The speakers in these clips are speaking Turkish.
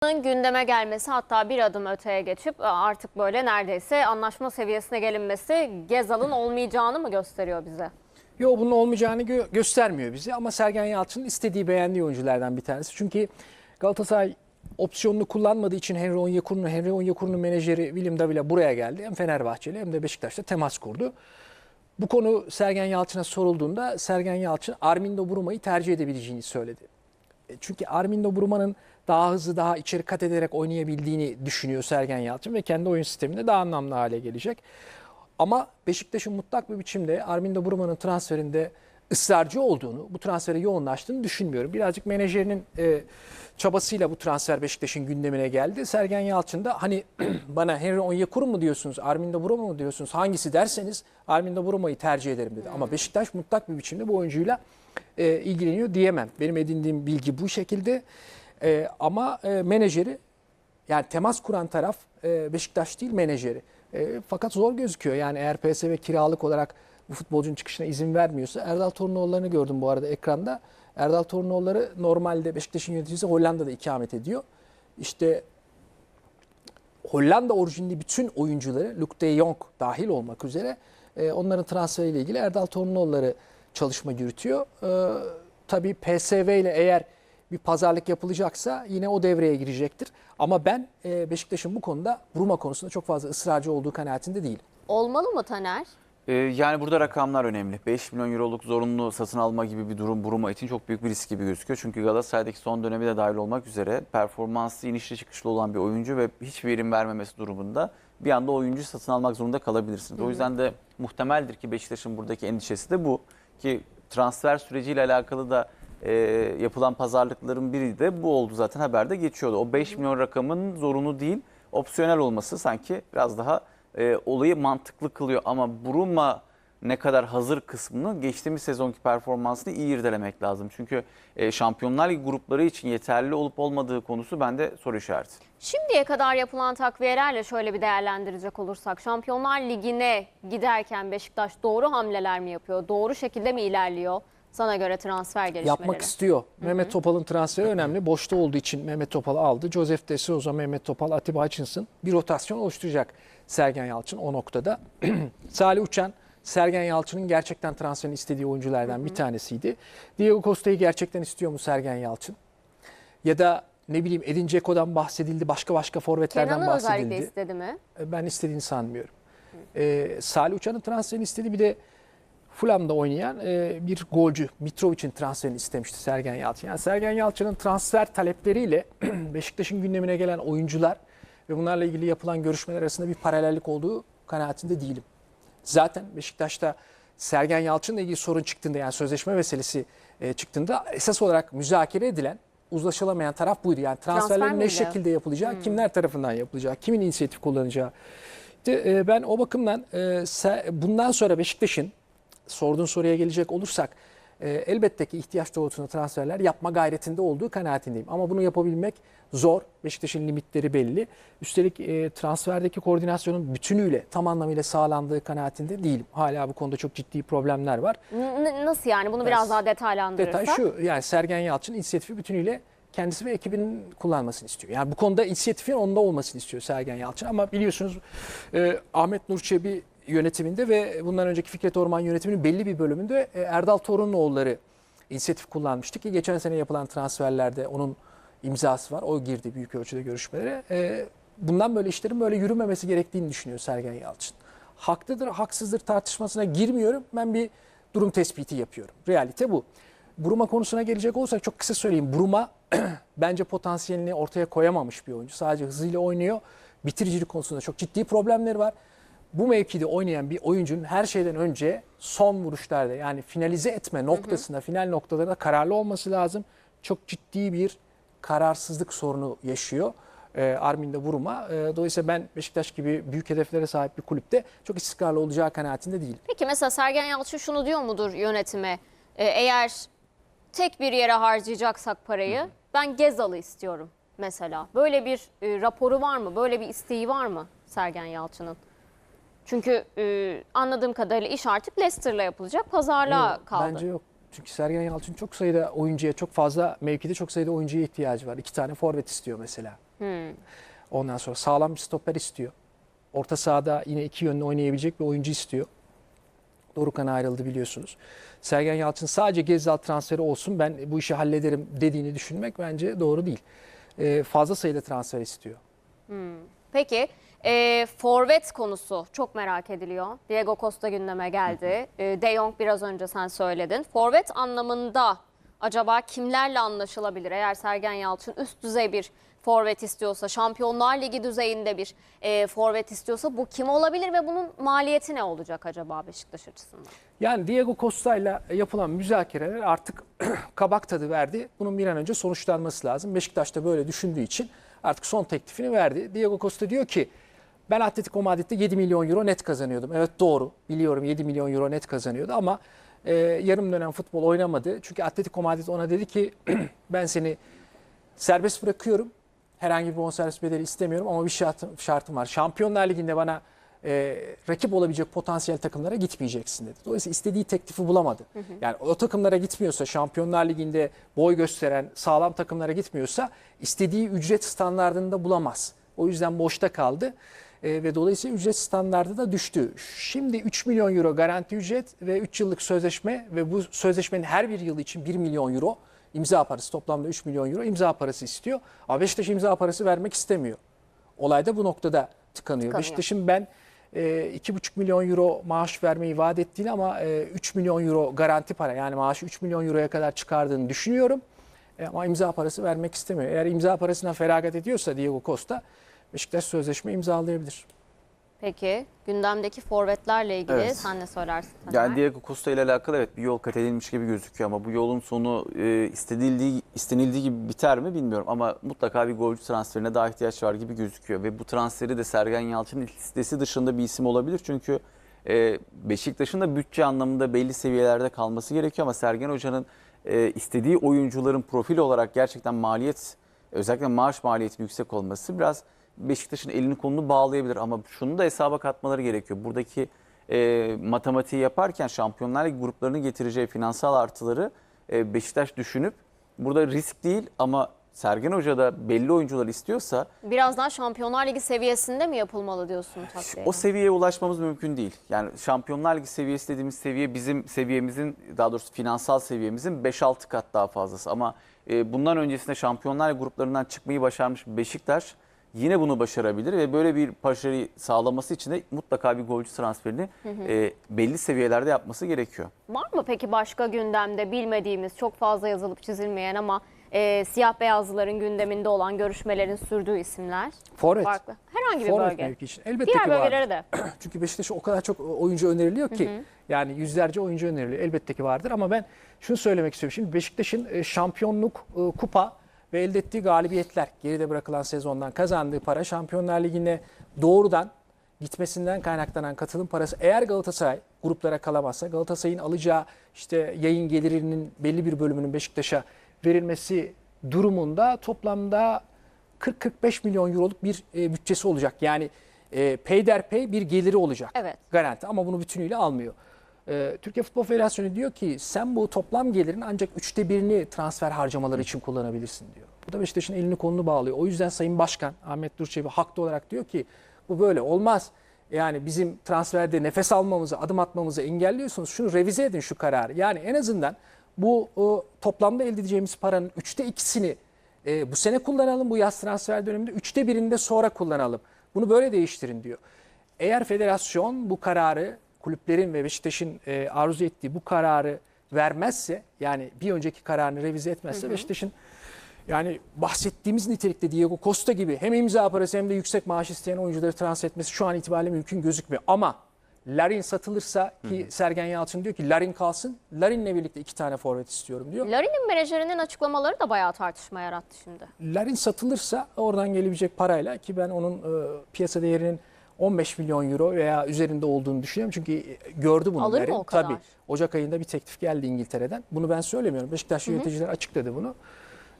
gündeme gelmesi hatta bir adım öteye geçip e, artık böyle neredeyse anlaşma seviyesine gelinmesi Gezal'ın olmayacağını mı gösteriyor bize? Yo bunun olmayacağını gö- göstermiyor bize ama Sergen Yalçın'ın istediği beğendiği oyunculardan bir tanesi. Çünkü Galatasaray opsiyonunu kullanmadığı için Henry Onyekuru'nun Henry Onyekuru'nun menajeri William Davila buraya geldi. Hem Fenerbahçeli hem de Beşiktaş'ta temas kurdu. Bu konu Sergen Yalçın'a sorulduğunda Sergen Yalçın Armindo Bruma'yı tercih edebileceğini söyledi. E, Çünkü Armindo Bruma'nın daha hızlı, daha içeri kat ederek oynayabildiğini düşünüyor Sergen Yalçın ve kendi oyun sisteminde daha anlamlı hale gelecek. Ama Beşiktaş'ın mutlak bir biçimde Armindo Bruma'nın transferinde ısrarcı olduğunu, bu transfere yoğunlaştığını düşünmüyorum. Birazcık menajerinin e, çabasıyla bu transfer Beşiktaş'ın gündemine geldi. Sergen Yalçın da hani bana Henry Onyekuru mu diyorsunuz, Armindo Bruma mı diyorsunuz, hangisi derseniz Armindo Bruma'yı tercih ederim dedi. Ama Beşiktaş mutlak bir biçimde bu oyuncuyla e, ilgileniyor diyemem. Benim edindiğim bilgi bu şekilde. E, ama e, menajeri yani temas kuran taraf e, Beşiktaş değil menajeri. E, fakat zor gözüküyor. Yani eğer PSV kiralık olarak bu futbolcunun çıkışına izin vermiyorsa Erdal Torunoğulları'nı gördüm bu arada ekranda. Erdal Torunoğulları normalde Beşiktaş'ın yöneticisi Hollanda'da ikamet ediyor. İşte Hollanda orijinli bütün oyuncuları Luke de Jong dahil olmak üzere e, onların transferiyle ilgili Erdal Torunoğulları çalışma yürütüyor. E, tabii PSV ile eğer bir pazarlık yapılacaksa yine o devreye girecektir. Ama ben e, Beşiktaş'ın bu konuda Bruma konusunda çok fazla ısrarcı olduğu kanaatinde değilim. Olmalı mı Taner? Ee, yani burada rakamlar önemli. 5 milyon euroluk zorunlu satın alma gibi bir durum Buruma için çok büyük bir risk gibi gözüküyor. Çünkü Galatasaray'daki son dönemi de dahil olmak üzere performansı inişli çıkışlı olan bir oyuncu ve hiçbir verim vermemesi durumunda bir anda oyuncu satın almak zorunda kalabilirsiniz. O yüzden de muhtemeldir ki Beşiktaş'ın buradaki endişesi de bu. Ki transfer süreciyle alakalı da e, yapılan pazarlıkların biri de bu oldu zaten haberde geçiyordu. O 5 milyon rakamın zorunlu değil, opsiyonel olması sanki biraz daha e, olayı mantıklı kılıyor. Ama Buruma ne kadar hazır kısmını geçtiğimiz sezonki performansını iyi irdelemek lazım. Çünkü e, Şampiyonlar Ligi grupları için yeterli olup olmadığı konusu bende soru işareti. Şimdiye kadar yapılan takviyelerle şöyle bir değerlendirecek olursak Şampiyonlar Ligi'ne giderken Beşiktaş doğru hamleler mi yapıyor? Doğru şekilde mi ilerliyor? Sana göre transfer gelişmeleri. Yapmak istiyor. Mehmet Topal'ın transferi önemli. Boşta olduğu için Mehmet Topal'ı aldı. Joseph De Souza, Mehmet Topal, Atiba Hutchinson bir rotasyon oluşturacak Sergen Yalçın o noktada. Salih Uçan, Sergen Yalçın'ın gerçekten transferini istediği oyunculardan bir tanesiydi. Diego Costa'yı gerçekten istiyor mu Sergen Yalçın? Ya da ne bileyim Edin Dzeko'dan bahsedildi, başka başka forvetlerden Kenan'ı özellikle bahsedildi. istedi mi? Ben istediğini sanmıyorum. Ee, Salih Uçan'ın transferini istedi. Bir de Fulham'da oynayan e, bir golcü Mitrovic'in transferini istemişti Sergen Yalçın. Yani Sergen Yalçın'ın transfer talepleriyle Beşiktaş'ın gündemine gelen oyuncular ve bunlarla ilgili yapılan görüşmeler arasında bir paralellik olduğu kanaatinde değilim. Zaten Beşiktaş'ta Sergen Yalçın'la ilgili sorun çıktığında yani sözleşme meselesi e, çıktığında esas olarak müzakere edilen uzlaşılamayan taraf buydu. Yani transferlerin ne miydi? şekilde yapılacağı, kimler tarafından yapılacağı, kimin inisiyatif kullanacağı. İşte, e, ben o bakımdan e, bundan sonra Beşiktaş'ın sorduğun soruya gelecek olursak e, elbette ki ihtiyaç doğrultusunda transferler yapma gayretinde olduğu kanaatindeyim. Ama bunu yapabilmek zor. Beşiktaş'ın limitleri belli. Üstelik e, transferdeki koordinasyonun bütünüyle tam anlamıyla sağlandığı kanaatinde değilim. Hala bu konuda çok ciddi problemler var. N- nasıl yani? Bunu biraz daha detaylandırırsak. Detay şu yani Sergen Yalçın inisiyatifi bütünüyle kendisi ve ekibinin kullanmasını istiyor. Yani bu konuda inisiyatifin onda olmasını istiyor Sergen Yalçın. Ama biliyorsunuz e, Ahmet Nur Çebi yönetiminde ve bundan önceki Fikret Orman yönetiminin belli bir bölümünde e, Erdal Torunoğulları inisiyatif kullanmıştı ki geçen sene yapılan transferlerde onun imzası var. O girdi büyük ölçüde görüşmelere. E, bundan böyle işlerin böyle yürümemesi gerektiğini düşünüyor Sergen Yalçın. Haklıdır, haksızdır tartışmasına girmiyorum. Ben bir durum tespiti yapıyorum. Realite bu. Buruma konusuna gelecek olursak çok kısa söyleyeyim. Buruma bence potansiyelini ortaya koyamamış bir oyuncu. Sadece hızıyla oynuyor. Bitiricilik konusunda çok ciddi problemleri var. Bu mevkide oynayan bir oyuncunun her şeyden önce son vuruşlarda yani finalize etme noktasında, final noktalarında kararlı olması lazım. Çok ciddi bir kararsızlık sorunu yaşıyor. e, Armin'de Buruma. E, dolayısıyla ben Beşiktaş gibi büyük hedeflere sahip bir kulüpte çok istikrarlı olacağı kanaatinde değilim. Peki mesela Sergen Yalçın şunu diyor mudur yönetime? Ee, eğer tek bir yere harcayacaksak parayı ben Gezal'ı istiyorum mesela. Böyle bir e, raporu var mı? Böyle bir isteği var mı Sergen Yalçın'ın? Çünkü e, anladığım kadarıyla iş artık Leicester'la yapılacak. Pazarlığa Yok, kaldı. Bence yok. Çünkü Sergen Yalçın çok sayıda oyuncuya, çok fazla mevkide çok sayıda oyuncuya ihtiyacı var. İki tane forvet istiyor mesela. Ondan sonra sağlam bir stoper istiyor. Orta sahada yine iki yönlü oynayabilecek bir oyuncu istiyor. Dorukhan ayrıldı biliyorsunuz. Sergen Yalçın sadece Gezzal transferi olsun ben bu işi hallederim dediğini düşünmek bence doğru değil. Ee, fazla sayıda transfer istiyor. Peki e, forvet konusu çok merak ediliyor. Diego Costa gündeme geldi. E, De Jong biraz önce sen söyledin. Forvet anlamında acaba kimlerle anlaşılabilir? Eğer Sergen Yalçın üst düzey bir forvet istiyorsa, Şampiyonlar Ligi düzeyinde bir e, forvet istiyorsa bu kim olabilir ve bunun maliyeti ne olacak acaba Beşiktaş açısından? Yani Diego Costa ile yapılan müzakereler artık kabak tadı verdi. Bunun bir an önce sonuçlanması lazım. Beşiktaş da böyle düşündüğü için artık son teklifini verdi. Diego Costa diyor ki ben Atletico Madrid'de 7 milyon euro net kazanıyordum. Evet doğru biliyorum 7 milyon euro net kazanıyordu ama e, yarım dönem futbol oynamadı. Çünkü Atletico Madrid ona dedi ki ben seni serbest bırakıyorum. Herhangi bir bonservis bedeli istemiyorum ama bir şartım, şartım var. Şampiyonlar Ligi'nde bana e, rakip olabilecek potansiyel takımlara gitmeyeceksin dedi. Dolayısıyla istediği teklifi bulamadı. Yani o takımlara gitmiyorsa, Şampiyonlar Ligi'nde boy gösteren sağlam takımlara gitmiyorsa istediği ücret standartında bulamaz. O yüzden boşta kaldı. E, ve dolayısıyla ücret standardı da düştü. Şimdi 3 milyon euro garanti ücret ve 3 yıllık sözleşme ve bu sözleşmenin her bir yılı için 1 milyon euro imza parası toplamda 3 milyon euro imza parası istiyor. Ama Beşiktaş imza parası vermek istemiyor. Olay da bu noktada tıkanıyor. Tıkanıyor. Beşiktaş'ın ben e, 2,5 milyon euro maaş vermeyi vaat ettiğini ama e, 3 milyon euro garanti para yani maaşı 3 milyon euroya kadar çıkardığını düşünüyorum. E, ama imza parası vermek istemiyor. Eğer imza parasına feragat ediyorsa Diego Costa Beşiktaş sözleşme imzalayabilir. Peki gündemdeki forvetlerle ilgili Evet. sen ne söylersin? Taner? Yani Diego Costa ile alakalı evet bir yol kat edilmiş gibi gözüküyor ama bu yolun sonu e, istenildiği, istenildiği gibi biter mi bilmiyorum ama mutlaka bir golcü transferine daha ihtiyaç var gibi gözüküyor ve bu transferi de Sergen Yalçın'ın listesi dışında bir isim olabilir çünkü e, Beşiktaş'ın da bütçe anlamında belli seviyelerde kalması gerekiyor ama Sergen Hoca'nın e, istediği oyuncuların profil olarak gerçekten maliyet özellikle maaş maliyeti yüksek olması biraz Beşiktaş'ın elini kolunu bağlayabilir ama şunu da hesaba katmaları gerekiyor. Buradaki e, matematiği yaparken Şampiyonlar Ligi gruplarını getireceği finansal artıları e, Beşiktaş düşünüp burada risk değil ama Sergen Hoca da belli oyuncular istiyorsa Biraz daha Şampiyonlar Ligi seviyesinde mi yapılmalı diyorsun takviye? o seviyeye ulaşmamız mümkün değil. Yani Şampiyonlar Ligi seviyesi dediğimiz seviye bizim seviyemizin daha doğrusu finansal seviyemizin 5-6 kat daha fazlası. Ama e, bundan öncesinde Şampiyonlar Ligi gruplarından çıkmayı başarmış Beşiktaş yine bunu başarabilir ve böyle bir başarıyı sağlaması için de mutlaka bir golcü transferini e, belli seviyelerde yapması gerekiyor. Var mı peki başka gündemde bilmediğimiz, çok fazla yazılıp çizilmeyen ama e, siyah beyazlıların gündeminde olan görüşmelerin sürdüğü isimler? Forvet. Farklı. Herhangi bir Forvet bölge. mevki için. Elbette Diğer ki vardır. bölgelere de. Çünkü Beşiktaş'a o kadar çok oyuncu öneriliyor ki yani yüzlerce oyuncu öneriliyor. Elbette ki vardır ama ben şunu söylemek istiyorum. Şimdi Beşiktaş'ın e, şampiyonluk, e, kupa ve elde ettiği galibiyetler, geride bırakılan sezondan kazandığı para Şampiyonlar Ligi'ne doğrudan gitmesinden kaynaklanan katılım parası eğer Galatasaray gruplara kalamazsa Galatasaray'ın alacağı işte yayın gelirinin belli bir bölümünün Beşiktaş'a verilmesi durumunda toplamda 40-45 milyon euroluk bir e, bütçesi olacak. Yani e, peyderpey bir geliri olacak. Evet. Garanti ama bunu bütünüyle almıyor. E, Türkiye Futbol Federasyonu diyor ki sen bu toplam gelirin ancak üçte birini transfer harcamaları için kullanabilirsin diyor. Bu da Beşiktaş'ın elini kolunu bağlıyor. O yüzden Sayın Başkan Ahmet Durçevi haklı olarak diyor ki bu böyle olmaz. Yani bizim transferde nefes almamızı, adım atmamızı engelliyorsunuz. Şunu revize edin şu kararı. Yani en azından bu o, toplamda elde edeceğimiz paranın üçte ikisini e, bu sene kullanalım. Bu yaz transfer döneminde üçte birini de sonra kullanalım. Bunu böyle değiştirin diyor. Eğer federasyon bu kararı kulüplerin ve Beşiktaş'ın e, arzu ettiği bu kararı vermezse yani bir önceki kararını revize etmezse Beşiktaş'ın yani bahsettiğimiz nitelikte Diego Costa gibi hem imza parası hem de yüksek maaş isteyen oyuncuları transfer etmesi şu an itibariyle mümkün gözükmüyor. Ama Larin satılırsa ki Sergen Yalçın diyor ki Larin kalsın. Larin'le birlikte iki tane forvet istiyorum diyor. Larin'in menajerinin açıklamaları da bayağı tartışma yarattı şimdi. Larin satılırsa oradan gelebilecek parayla ki ben onun e, piyasa değerinin 15 milyon euro veya üzerinde olduğunu düşünüyorum. Çünkü e, gördü bunu Alır mı Larin. o kadar? Tabii. Ocak ayında bir teklif geldi İngiltere'den. Bunu ben söylemiyorum. Beşiktaş yöneticiler açıkladı bunu.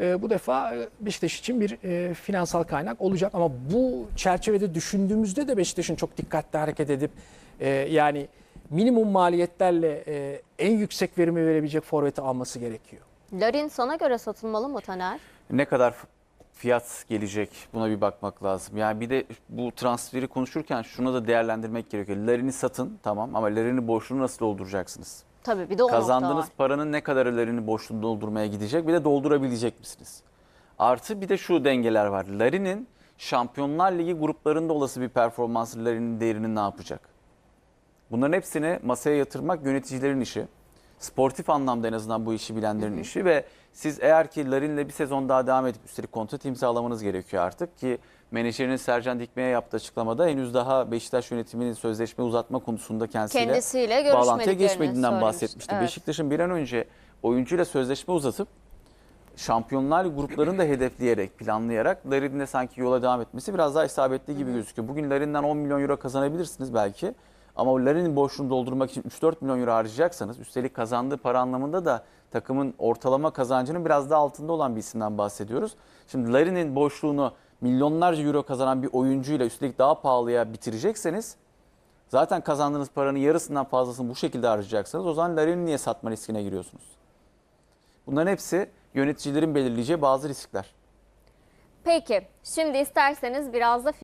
E, bu defa e, Beşiktaş için bir e, finansal kaynak olacak ama bu çerçevede düşündüğümüzde de Beşiktaş'ın çok dikkatli hareket edip e, yani minimum maliyetlerle e, en yüksek verimi verebilecek forveti alması gerekiyor. Larin sana göre satılmalı mı Taner? Ne kadar fiyat gelecek. Buna bir bakmak lazım. Yani bir de bu transferi konuşurken şunu da değerlendirmek gerekiyor. Larin'i satın tamam ama Larin'i boşluğunu nasıl dolduracaksınız? Tabii bir de o nokta Kazandığınız var. paranın ne kadarı Larin'i boşluğunu doldurmaya gidecek bir de doldurabilecek misiniz? Artı bir de şu dengeler var. Larin'in Şampiyonlar Ligi gruplarında olası bir performansı Larin'in değerini ne yapacak? Bunların hepsini masaya yatırmak yöneticilerin işi. Sportif anlamda en azından bu işi bilenlerin işi ve siz eğer ki Larin'le bir sezon daha devam edip üstelik kontrat imzalamanız gerekiyor artık ki menajeriniz Sercan Dikme'ye yaptığı açıklamada henüz daha Beşiktaş yönetiminin sözleşme uzatma konusunda kendisiyle, Kendisiyle bağlantıya geçmediğinden söylemiş. bahsetmişti. Evet. Beşiktaş'ın bir an önce oyuncuyla sözleşme uzatıp Şampiyonlar gruplarını da hedefleyerek, planlayarak Larin'le sanki yola devam etmesi biraz daha isabetli gibi gözüküyor. Bugün Larin'den 10 milyon euro kazanabilirsiniz belki. Ama o Larin'in boşluğunu doldurmak için 3-4 milyon euro harcayacaksanız, üstelik kazandığı para anlamında da takımın ortalama kazancının biraz daha altında olan bir isimden bahsediyoruz. Şimdi Larin'in boşluğunu milyonlarca euro kazanan bir oyuncuyla üstelik daha pahalıya bitirecekseniz zaten kazandığınız paranın yarısından fazlasını bu şekilde harcayacaksınız. O zaman Larin'i niye satma riskine giriyorsunuz? Bunların hepsi yöneticilerin belirleyeceği bazı riskler. Peki şimdi isterseniz biraz da